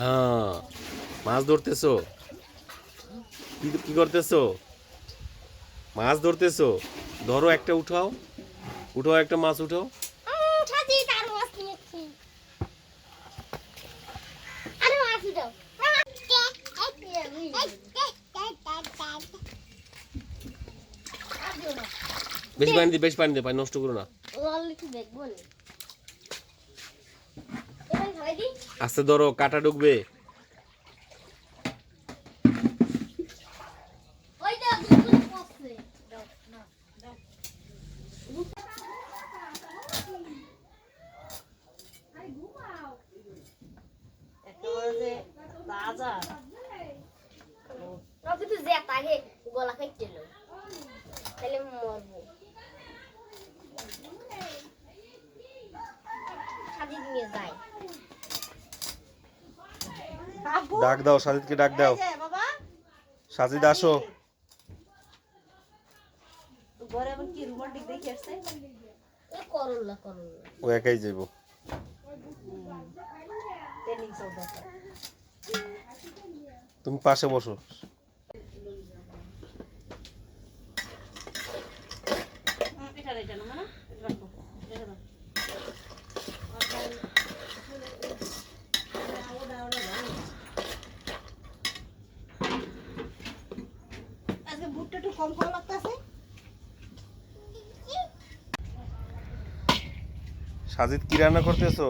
হ্যাঁ মাছ ধরতেছো? কি কি করতেছো? মাছ ধরতেছো? ধরো একটা উঠাও। উঠাও একটা মাছ উঠাও। বেশি পানি দিয়ে বেশি পানি দিয়ে পানি নষ্ট করো না। আস্তে ধরো কাটা ঢুকবে। ওই তো দুপুরে পড়ছে দাও না দাও। ডাক দাও সাজিদকে ডাক দাও। সাজিদ আসো। ও একাই যাইব। তুমি পাশে বসো। এটা দাও আজকে বুটটা একটু কম কম লাগতেছে। সাজিদ কি রান্না করতেছো?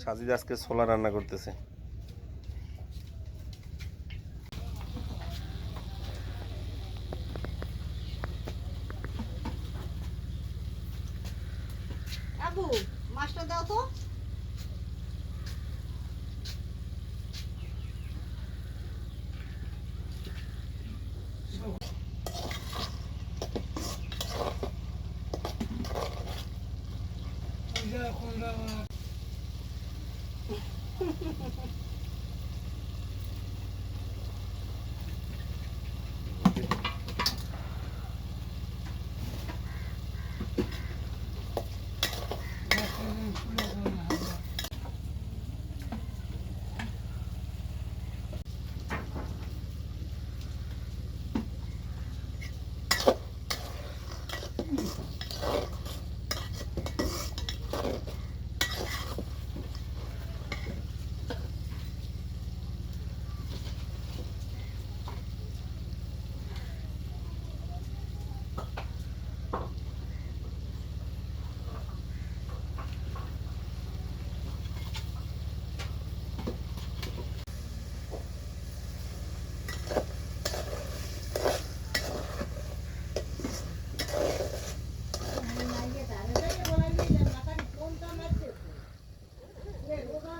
সাজিদ আজকে ছোলা রান্না করতেছে। আবু মাছটা দাও তো। じゃあこんば。Ne zaman geleceğim? Bakalım 10 tane çıktı. Ne kadar?